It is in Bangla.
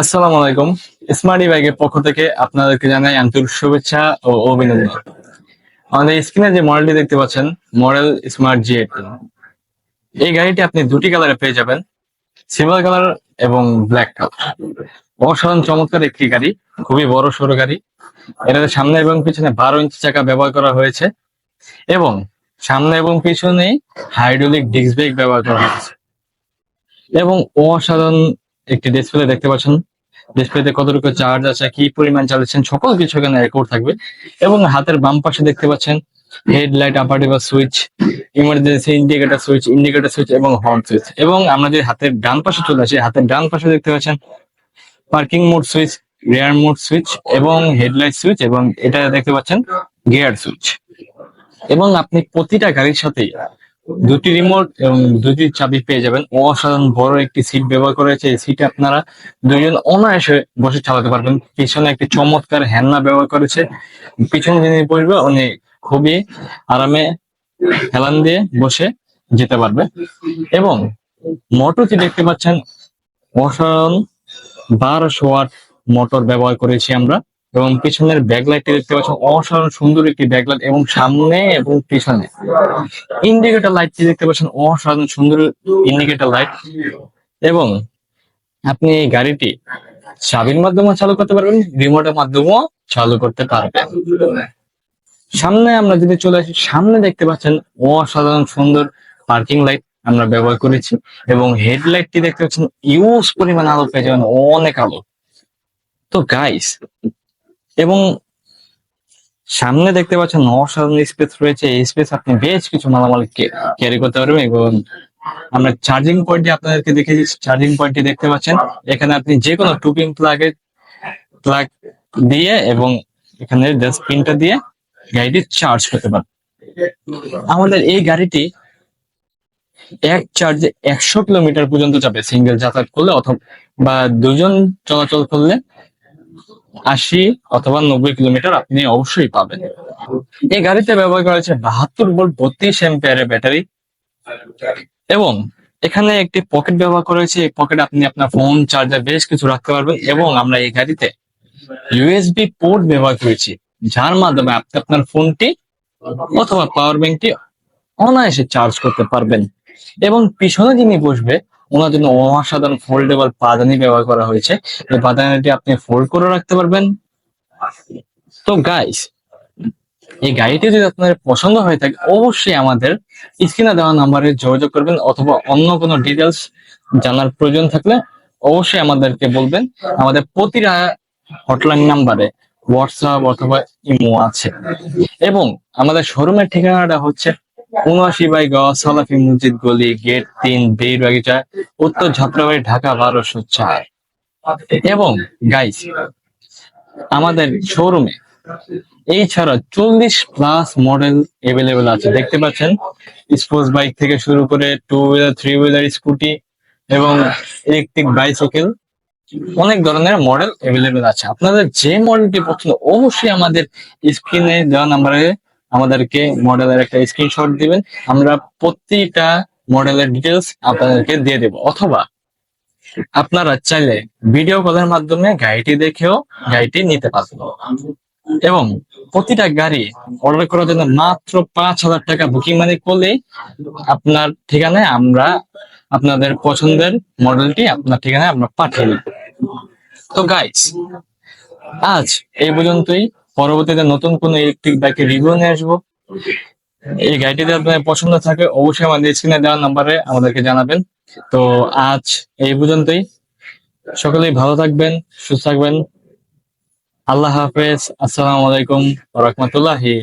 আসসালামু আলাইকুম। স্মার্ট বাইকের পক্ষ থেকে আপনাদেরকে জানাই আন্তরিক শুভেচ্ছা ও অভিনন্দন। আমাদের স্ক্রিনে যে মডেলটি দেখতে পাচ্ছেন মডেল স্মার্ট জি এই গাড়িটি আপনি দুটি কালারে পেয়ে যাবেন সিলভার কালার এবং ব্ল্যাক কালার অসাধারণ চমৎকার একটি গাড়ি, খুবই বড় সড়ো গাড়ি। এটাতে সামনে এবং পিছনে বারো ইঞ্চি চাকা ব্যবহার করা হয়েছে এবং সামনে এবং পিছনে হাইড্রোলিক ডিস্ক ব্রেক ব্যবহার করা হয়েছে। এবং অসাধারণ একটি ডিসপ্লে দেখতে পাচ্ছেন। ডিসপ্লেতে কতটুকু চার্জ আছে, কি পরিমাণ চালাচ্ছেন, সকল কিছু এখানে রেকর্ড থাকবে। এবং হাতের বাম পাশে দেখতে পাচ্ছেন headlight আপারেটিভ switch emergency indicator switch indicator switch এবং হর্ন সুইচ এবং আমরা যে হাতের ডান পাশে চলে আসি, হাতের ডান পাশে দেখতে পাচ্ছেন parking mode switch rear mode switch এবং হেডলাইট সুইচ এবং এটা দেখতে পাচ্ছেন গিয়ার সুইচ এবং আপনি প্রতিটা গাড়ির সাথেই দুটি রিমোট এবং দুটি চাবি পেয়ে যাবেন। অসাধারণ বড় একটি সিট ব্যবহার করেছে এই সিটে আপনারা দুজন অনায়াসে বসে চালাতে পারবেন। পিছনে একটি চমৎকার হ্যান্না ব্যবহার করেছে পিছনে যিনি বসবে, উনি খুবই আরামে হেলান দিয়ে বসে যেতে পারবে। এবং মোটরটি দেখতে পাচ্ছেন, অসাধারণ বারোশো ওয়াট মোটর ব্যবহার করেছি আমরা। এবং পিছনের ব্যাকলাইটটি দেখতে পাচ্ছেন, অসাধারণ সুন্দর একটি ব্যাকলাইট এবং সামনে এবং পিছনে। ইন্ডিকেটর লাইটটি দেখতে পাচ্ছেন, অসাধারণ সুন্দর ইন্ডিকেটর লাইট এবং আপনি এই গাড়িটি চাবির মাধ্যমে চালু করতে পারবেন রিমোটের মাধ্যমেও চালু করতে পারবেন। সামনে আমরা যদি চলে আসি, সামনে দেখতে পাচ্ছেন, অসাধারণ সুন্দর পার্কিং লাইট আমরা ব্যবহার করেছি এবং হেডলাইটটি দেখতে পাচ্ছেন ইউজ পরিমাণ আলো পেয়ে যাবেন, অনেক আলো। তো গাইস এবং সামনে দেখতে পাচ্ছেন অসাধারণ স্পেস রয়েছে। এই স্পেস আপনি বেশ কিছু মালামাল ক্যারি করতে পারবেন এবং আমরা চার্জিং পয়েন্টটি আপনাদেরকে দেখেছি চার্জিং পয়েন্টটি দেখতে পাচ্ছেন। এখানে আপনি যে কোনো টু পিন প্লাগ দিয়ে এবং এখানে জাস্ট পিনটা দিয়ে গাড়িটি চার্জ করতে পারেন আমাদের এই গাড়িটি এক চার্জে একশো কিলোমিটার পর্যন্ত যাবে। সিঙ্গেল যাতায়াত করলে অথবা বা দুজন চলাচল করলে আশি অথবা নব্বই কিলোমিটার আপনি অবশ্যই পাবেন। এই গাড়িতে ব্যবহার করা হয়েছে বাহাত্তর ভোল্ট বত্রিশ এম্পিয়ারের ব্যাটারি এবং এখানে একটি পকেট ব্যবহার করা হয়েছে। এই পকেটে আপনি আপনার ফোন চার্জার বেশ কিছু রাখতে পারবেন এবং আমরা এই গাড়িতে ইউএসবি পোর্ট ব্যবহার করেছি, যার মাধ্যমে আপনি আপনার ফোনটি অথবা পাওয়ার ব্যাংকটি অনায়াসে চার্জ করতে পারবেন। এবং পিছনে যিনি বসবে ওনার জন্য অসাধারণ ফোল্ডেবল পাদানি ব্যবহার করা হয়েছে। এই পাদানিটি আপনি ফোল্ড করে রাখতে পারবেন। তো গাইস এই গাড়িটি যদি আপনার পছন্দ হয়ে থাকে, অবশ্যই আমাদের স্ক্রিনে দেওয়া নাম্বারে যোগাযোগ করবেন অথবা অন্য কোনো ডিটেলস জানার প্রয়োজন থাকলে অবশ্যই আমাদেরকে বলবেন। আমাদের প্রতিটা হটলাইন নাম্বারে হোয়াটসঅ্যাপ অথবা ইমো আছে। এবং আমাদের শোরুমের ঠিকানাটা হচ্ছে উনআশি বাই গ, সালাফি মসজিদ গলি, গেট তিন বের বাগিচা উত্তর ঝাত্রাবাড়ি ঢাকা বারোশো চার। এবং গাইস আমাদের শোরুমে এই ছাড়া চল্লিশ প্লাস মডেল এভেলেবেল আছে। দেখতে পাচ্ছেন? স্পোর্টস বাইক থেকে শুরু করে two wheeler three wheeler scooty এবং ইলেকট্রিক বাইসাইকেল অনেক ধরনের মডেল এভেলেবেল আছে। আপনাদের যে মডেলটি পছন্দ, অবশ্যই আমাদের স্ক্রিনে দেওয়া নাম্বারে আমাদেরকে মডেলের একটা স্ক্রিনশট দিবেন। আমরা প্রতিটা মডেলের ডিটেলস আপনাদেরকে দিয়ে দেব। অথবা আপনারা চাইলে ভিডিও কলের মাধ্যমে গাড়িটি দেখেও গাড়িটি নিতে পারবেন। এবং প্রতিটা গাড়ি অর্ডার করার জন্য মাত্র পাঁচ হাজার টাকা বুকিং মানি করলেই আপনার ঠিকানায় আমরা আপনাদের পছন্দের মডেলটি আপনার ঠিকানায় আমরা পাঠিয়ে তো গাইস আজ এই পর্যন্তই। পরবর্তীতে নতুন কোন ইলেকট্রিক বাইকের রিভিউ নিয়ে আসব। এই গাড়িটি যদি আপনার পছন্দ থাকে, অবশ্যই আমাদের স্ক্রিনে দেওয়া নাম্বারে আমাদেরকে জানাবেন। তো আজ এই পর্যন্তই। সকলেই ভালো থাকবেন, সুস্থ থাকবেন। আল্লাহ হাফেজ। আসসালামু আলাইকুম রহমতুল্লাহি